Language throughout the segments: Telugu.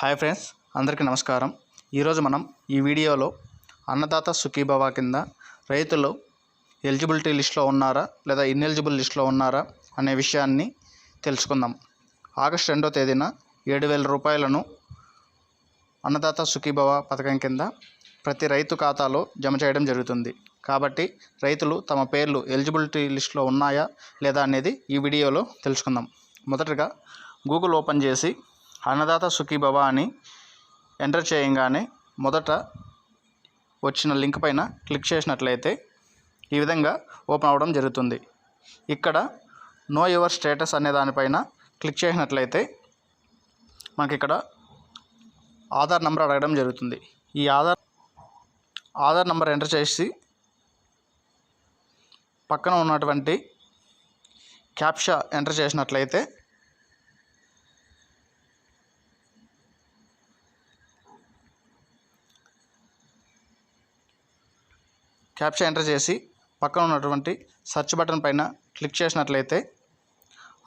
హాయ్ ఫ్రెండ్స్ అందరికీ నమస్కారం. ఈరోజు మనం ఈ వీడియోలో అన్నదాత సుఖీభవ కింద రైతులు ఎలిజిబిలిటీ లిస్ట్లో ఉన్నారా లేదా ఇన్ఎలిజిబుల్ లిస్ట్లో ఉన్నారా అనే విషయాన్ని తెలుసుకుందాం. ఆగస్టు రెండో తేదీన ఏడు వేల రూపాయలను అన్నదాత సుఖీభవ పథకం కింద ప్రతి రైతు ఖాతాలో జమ చేయడం జరుగుతుంది. కాబట్టి రైతులు తమ పేర్లు ఎలిజిబిలిటీ లిస్ట్లో ఉన్నాయా లేదా అనేది ఈ వీడియోలో తెలుసుకుందాం. మొదటగా గూగుల్ ఓపెన్ చేసి అన్నదాత సుఖీభవ అని ఎంటర్ చేయగానే మొదట వచ్చిన లింక్ పైన క్లిక్ చేసినట్లయితే ఈ విధంగా ఓపెన్ అవ్వడం జరుగుతుంది. ఇక్కడ నో యువర్ స్టేటస్ అనే దానిపైన క్లిక్ చేసినట్లయితే మనకి ఇక్కడ ఆధార్ నెంబర్ అడగడం జరుగుతుంది. ఈ ఆధార్ ఆధార్ నెంబర్ ఎంటర్ చేసి పక్కన ఉన్నటువంటి క్యాప్షా ఎంటర్ చేసినట్లయితే క్యాప్చా ఎంటర్ చేసి పక్కన ఉన్నటువంటి సెర్చ్ బటన్ పైన క్లిక్ చేసినట్లయితే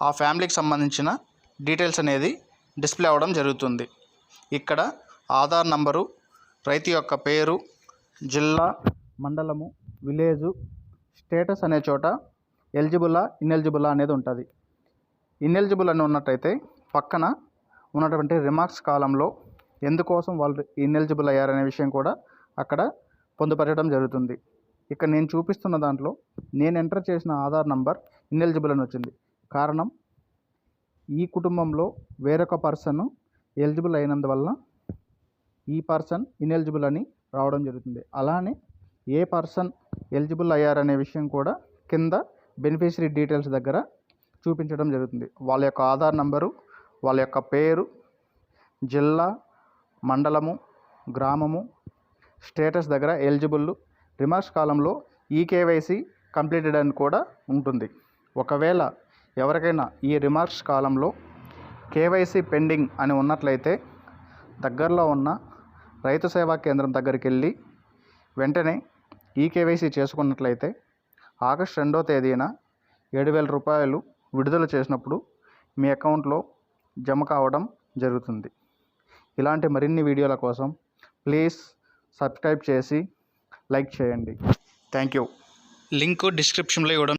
ఆ ఫ్యామిలీకి సంబంధించిన డీటెయిల్స్ అనేది డిస్ప్లే అవ్వడం జరుగుతుంది. ఇక్కడ ఆధార్ నంబరు రైతు యొక్క పేరు జిల్లా మండలము విలేజు స్టేటస్ అనే చోట ఎలిజిబులా ఇన్ఎలిజిబులా అనేది ఉంటుంది. ఇన్ఎలిజిబుల్ అని ఉన్నట్టయితే పక్కన ఉన్నటువంటి రిమార్క్స్ కాలంలో ఎందుకోసం వాళ్ళు ఇన్ఎలిజిబుల్ అయ్యారనే విషయం కూడా అక్కడ పొందుపరచడం జరుగుతుంది. ఇక్కడ నేను చూపిస్తున్న దాంట్లో నేను ఎంటర్ చేసిన ఆధార్ నంబర్ ఇన్ఎలిజిబుల్ అని వచ్చింది. కారణం ఈ కుటుంబంలో వేరొక పర్సన్ ఎలిజిబుల్ అయినందువల్ల ఈ పర్సన్ ఇన్ఎలిజిబుల్ అని రావడం జరుగుతుంది. అలానే ఏ పర్సన్ ఎలిజిబుల్ అయ్యారనే విషయం కూడా కింద బెనిఫిషరీ డీటెయిల్స్ దగ్గర చూపించడం జరుగుతుంది. వాళ్ళ యొక్క ఆధార్ నంబరు వాళ్ళ యొక్క పేరు జిల్లా మండలము గ్రామము స్టేటస్ దగ్గర ఎలిజిబుల్ రిమార్క్స్ కాలంలో ఈ కేవైసీ కంప్లీటెడ్ అని కూడా ఉంటుంది. ఒకవేళ ఎవరికైనా ఈ రిమార్క్స్ కాలంలో కేవైసీ పెండింగ్ అని ఉన్నట్లయితే దగ్గరలో ఉన్న రైతు సేవా కేంద్రం దగ్గరికి వెళ్ళి వెంటనే ఈ కేవైసీ చేసుకున్నట్లయితే ఆగస్ట్ రెండో తేదీన ఏడు వేల రూపాయలు విడుదల చేసినప్పుడు మీ అకౌంట్లో జమ కావడం జరుగుతుంది. ఇలాంటి మరిన్ని వీడియోల కోసం ప్లీజ్ సబ్స్క్రైబ్ చేసి లైక్ చేయండి. Thank you. లింక్ డిస్క్రిప్షన్లో ఇవ్వడం